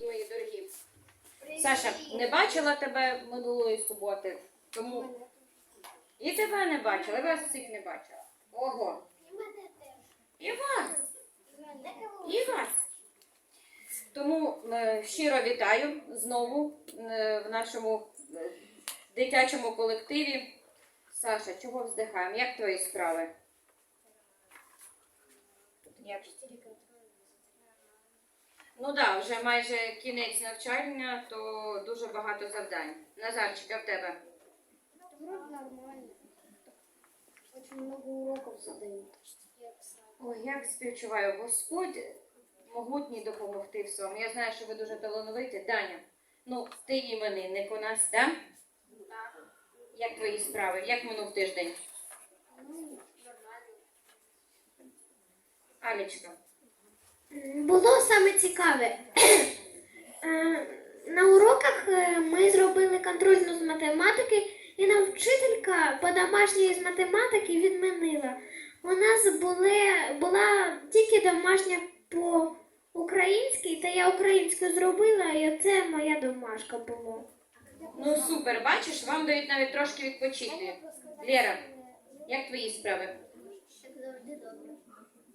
Мої дорогі. Саша, не бачила тебе минулої суботи, тому і тебе не бачила, і вас всіх не бачила. Ого. І вас, і вас. Тому е, щиро вітаю знову е, в нашому е, дитячому колективі. Саша, чого вздихаємо? Як твої справи? Як? Ну так, вже майже кінець навчання, то дуже багато завдань. Назарчик, а в тебе? Вроде нормально. Очень много уроков задают. Ой, як співчуваю, Господь могутній допомогти в своєму. Я знаю, що ви дуже талановиті. Даня, ну ти іменинник у нас, да? так? Як твої справи? Як минув тиждень? Ну, нормально. Алічка. Було саме цікаве. Е, На уроках е, ми зробили контрольну з математики, і нам вчителька по домашній з математики відмінила. У нас були, була тільки домашня по українській, та я українську зробила, і це моя домашка була. Ну супер, бачиш, вам дають навіть трошки відпочити. Лера, як твої справи? Як завжди добре.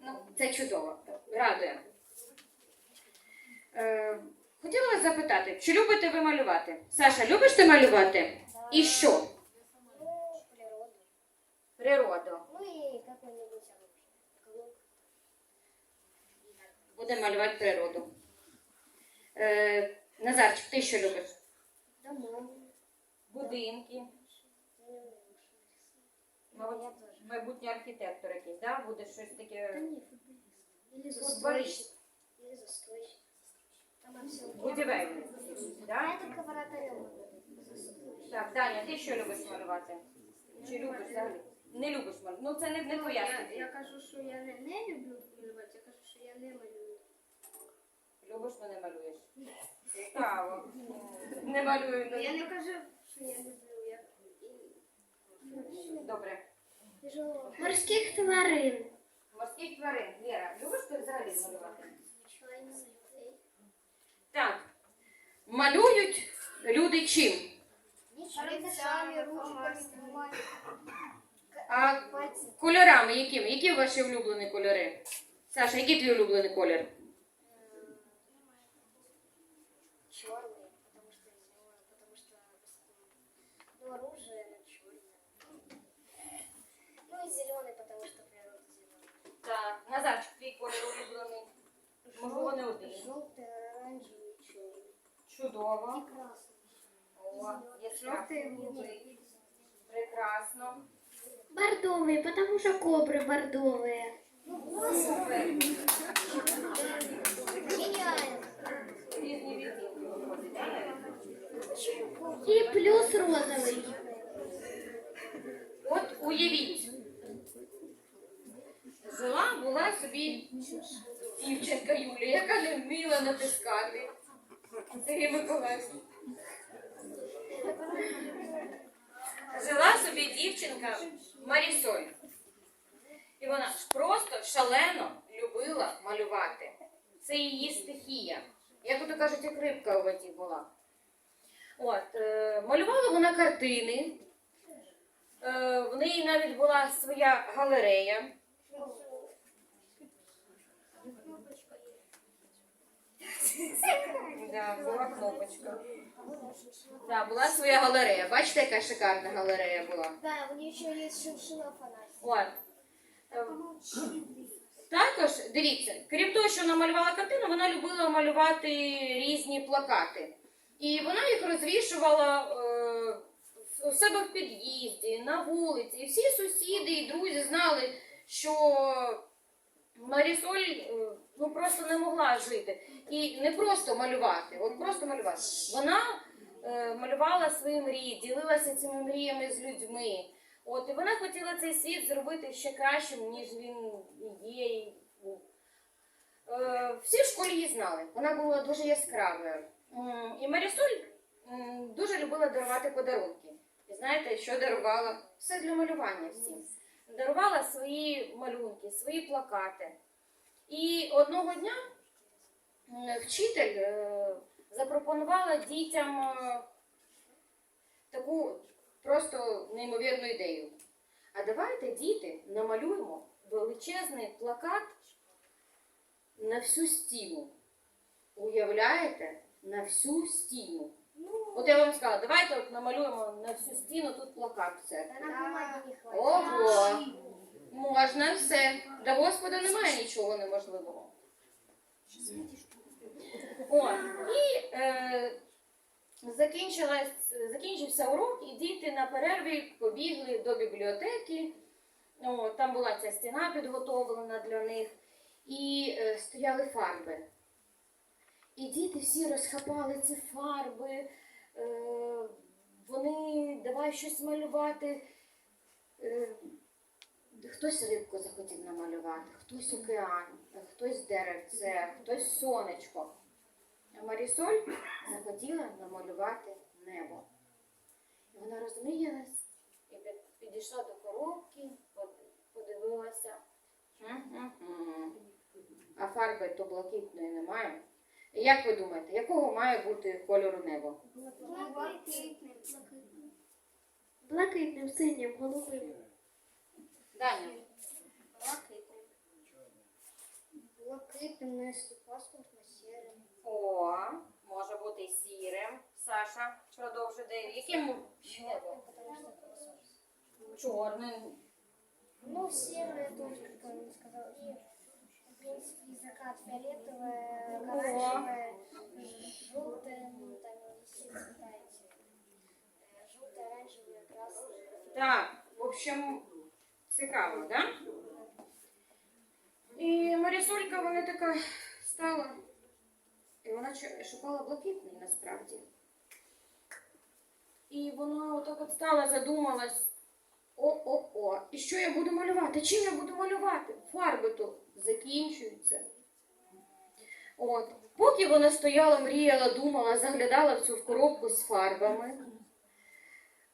Ну, це чудово, радує. Е, хотіла вас запитати, чи любите ви малювати? Саша, любиш ти малювати? І що? Природу. Ну и какой-нибудь. Буде малювати природу. Е, Назарчик, ти що любиш? Дома. Будинки. Мабуть, майбутній архітектор якийсь, да? Буде щось таке нет, или футболіст, Или застройщик. Там все. Будівельник. Да? Я Так, Даня, ти що любиш малювати? Чи любиш взагалі? Не любиш малювати? Ну це не, не твоя я, стихія. я кажу, що я не, не люблю малювати, я кажу, що я не малюю. Любиш, но не малюєш. Цікаво. Не малюю. ну, Я не кажу, що я люблю. Я... Добре. Морських тварин. Морських тварин. Лера, любиш ти взагалі малювати? Так. Малюють люди чим? Рецами, ручками, А кольорами якими? Які ваші улюблені кольори? Саша, який твій улюблений колір? Чудово. И красный. О, яскраво. Жовтий голубий. Прекрасно. Бордовый, потому что кобры бордовые. Супер. Гениально. Різні відтінки виходять. И плюс розовый. От уявіть. Жила була собі дівчинка Юлія, яка не вміла натискати. Сергій Миколаївич. Жила собі дівчинка Марісоль. І вона ж просто шалено любила малювати. Це її стихія. Як ото кажуть, як рибка у воді була. От, е, малювала вона картини. Е, в неї навіть була своя галерея. Да, була кнопочка. Да, була своя галерея. Бачите, яка шикарна галерея була. Да, у нее еще есть шиншилла фонарь. От. Також, дивіться, крім того, що вона малювала картину, вона любила малювати різні плакати. І вона їх розвішувала е, у себе в під'їзді, на вулиці. І всі сусіди і друзі знали, що Марісоль е, ну, просто не могла жити. І не просто малювати, от просто малювати. Вона е, малювала свої мрії, ділилася цими мріями з людьми. От, і вона хотіла цей світ зробити ще кращим, ніж він є. Е, всі в школі її знали. Вона була дуже яскравою. І Марісоль дуже любила дарувати подарунки. І знаєте, що дарувала? Все для малювання всім. Дарувала свої малюнки, свої плакати. І одного дня вчитель е, запропонувала дітям е, таку просто неймовірну ідею. А давайте, діти, намалюємо величезний плакат на всю стіну. Уявляєте? На всю стіну. От я вам сказала, давайте от намалюємо на всю стіну тут плакат все. Ого! Можна все. Для Господа немає нічого неможливого. О, і е, закінчилась, закінчився урок, і діти на перерві побігли до бібліотеки. О, там була ця стіна підготовлена для них, і е, стояли фарби. І діти всі розхапали ці фарби, вони давай щось малювати. Е, Хтось рибку захотів намалювати, хтось океан, хтось деревце, хтось сонечко. А Марісоль захотіла намалювати небо. І вона розмріялась і підійшла до коробки, подивилася. А фарби то блакитної немає. Як ви думаєте, якого має бути кольору небо? Блакитний. Блакитним, синім, голубим. Даня. Блакитний. Блакитним, ну, якщо паспортно, сірим. О, може бути сірим. Саша, продовжуй де. Яким небо? Чорним. Ну, серое тоже, как он сказал. И, в принципе, и закат фиолетовое, оранжевое, желтое, ну, там все цвета эти. Э, Желтое, оранжевое, красное. Так, в общем, цікаво, да? І Марісолька вона така стала. І вона чу- шукала блакитний насправді. І вона отак от стала, задумалась. О-о-о, і що я буду малювати? Чим я буду малювати? Фарби то закінчуються. От. Поки вона стояла, мріяла, думала, заглядала в цю коробку з фарбами,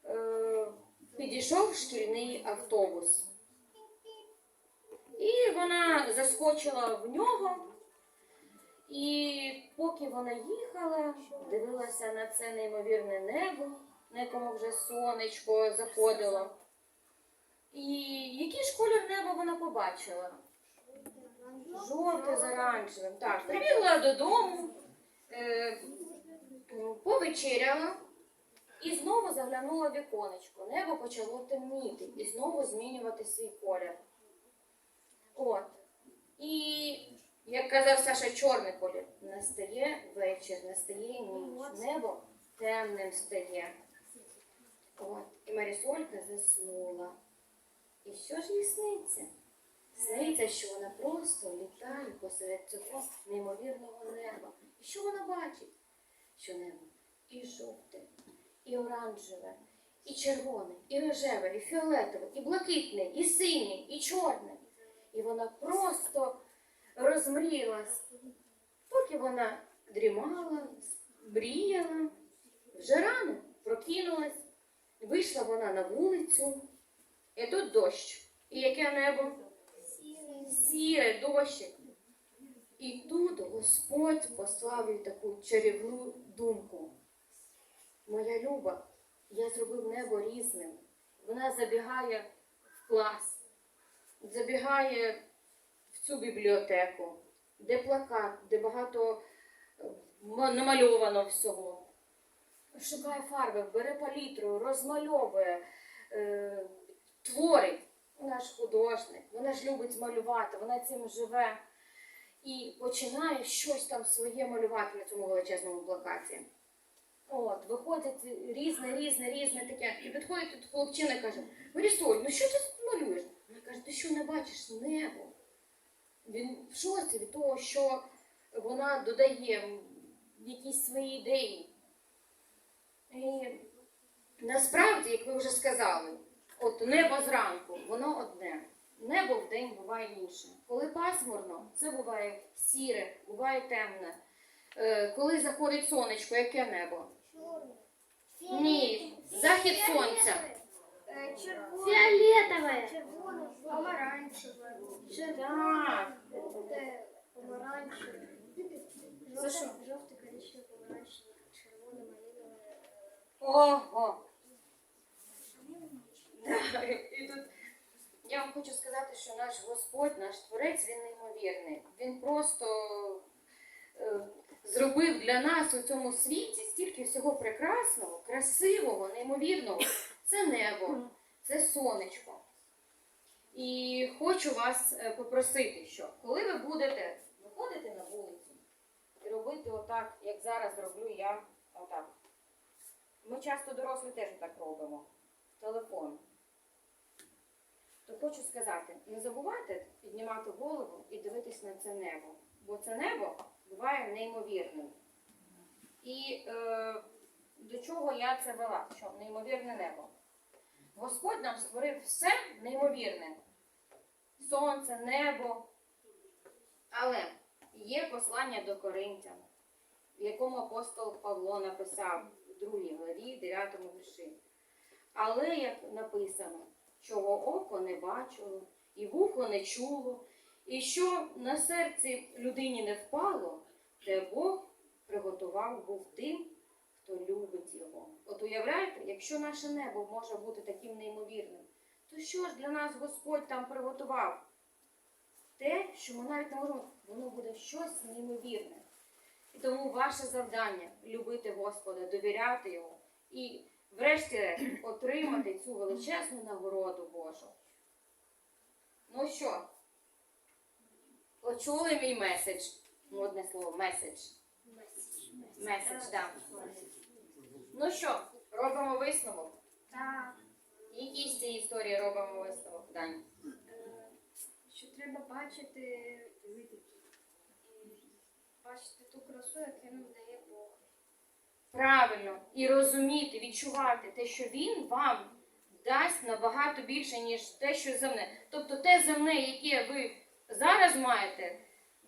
е, підійшов шкільний автобус. І вона заскочила в нього. І поки вона їхала, дивилася на це неймовірне небо, на якому вже сонечко заходило. Неба вона побачила? Жовте з оранжевим. Так, прибігла додому, е, повечеряла і знову заглянула в віконечко. Небо почало темніти і знову змінювати свій колір. От. І, як казав Саша, чорний колір. Настає вечір, настає ніч. Небо темним стає. От. І Марісолька заснула. І що ж їй сниться? Сниться, що вона просто літає посеред цього неймовірного неба. І що вона бачить? Що небо і жовте, і оранжеве, і червоне, і рожеве, і фіолетове, і блакитне, і синє, і чорне. І вона просто розмріялась. Поки вона дрімала, мріяла, вже рано прокинулась, вийшла вона на вулицю, і тут дощ. І яке небо? Сіре дощик. І тут Господь послав їй таку чарівну думку. Моя люба, я зробив небо різним. Вона забігає в клас, забігає в цю бібліотеку, де плакат, де багато е, намальовано всього. Шукає фарби, бере палітру, розмальовує, е, творить. Вона ж художник, вона ж любить малювати, вона цим живе і починає щось там своє малювати на цьому величезному плакаті. От, виходить різне, різне, різне таке. І підходить тут хлопчина і каже: Марісоль, ну що ти тут малюєш? Вона каже, ти що не бачиш небо? Він в шоці від того, що вона додає якісь свої ідеї. І насправді, як ви вже сказали, от небо зранку, воно одне. Небо вдень буває інше. Коли пасмурно, це буває сіре, буває темне. Е, коли заходить сонечко, яке небо? Черный. Ні, захід сонця. Э, Червоный. Фіолетове. Червоный. Помаранчевое. Так. Желтое. Помаранчевое. За що? Желтый, коричневый, помаранчевый. Ого. І тут я вам хочу сказати, що наш Господь, наш Творець, він неймовірний. Він просто е, зробив для нас у цьому світі стільки всього прекрасного, красивого, неймовірного. Це небо, це сонечко. І хочу вас е, попросити, що коли ви будете виходити на вулицю і робити отак, як зараз роблю я, отак. Ми часто дорослі теж так робимо. Телефон. То хочу сказати, не забувайте піднімати голову і дивитись на це небо. Бо це небо буває неймовірним. І е, до чого я це вела? Що неймовірне небо. Господь нам створив все неймовірне. Сонце, небо. Але є послання до Коринтян, в якому апостол Павло написав у другій главі, 9 вірші. Але як написано, чого око не бачило, і вухо не чуло, і що на серці людині не впало, те Бог приготував був тим, хто любить його. От уявляєте, якщо наше небо може бути таким неймовірним, то що ж для нас Господь там приготував? Те, що ми навіть не можемо, воно буде щось неймовірне. І тому ваше завдання любити Господа, довіряти Йому і, врешті, отримати цю величезну нагороду Божу. Ну що, почули мій меседж? Модне слово, меседж. Меседж, так. Ну що, робимо висновок? Так. Які з цієї історії робимо висновок, Дань? Що треба бачити, бачити ту красу, яку нам дає Бог. Правильно, і розуміти, відчувати те, що він вам дасть набагато більше, ніж те, що земне. Тобто те земне, яке ви зараз маєте,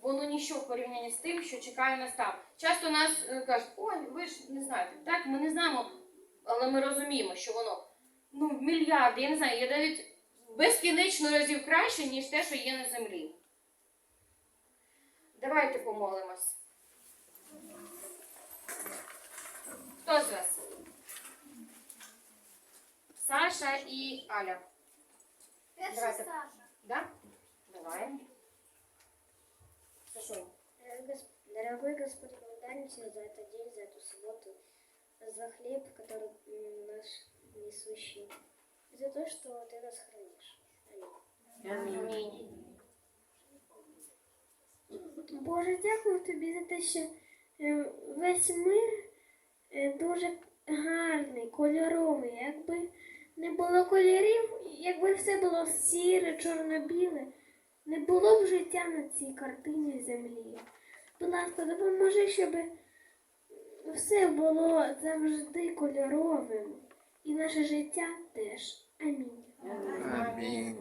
воно ніщо в порівнянні з тим, що чекає нас там. Часто нас е, кажуть, ой, ви ж не знаєте. Так, ми не знаємо, але ми розуміємо, що воно ну, мільярди, я не знаю, є навіть безкінечно разів краще, ніж те, що є на землі. Давайте помолимось. Хто з вас? Саша і Аля. Перша Давайте. Саша. Да? Давай. Сашу. Дорогой Господь, благодарен Тебе за этот день, за эту субботу, за хлеб, который м, наш несущий, и за то, что Ты нас хранишь. Аминь. Амінь. Боже, дякую тобі за те, що е, весь мир е, дуже гарний, кольоровий. Якби не було кольорів, якби все було сіре, чорно-біле, не було б життя на цій картині землі. Будь ласка, допоможи, щоб все було завжди кольоровим. І наше життя теж. Амінь. Амінь.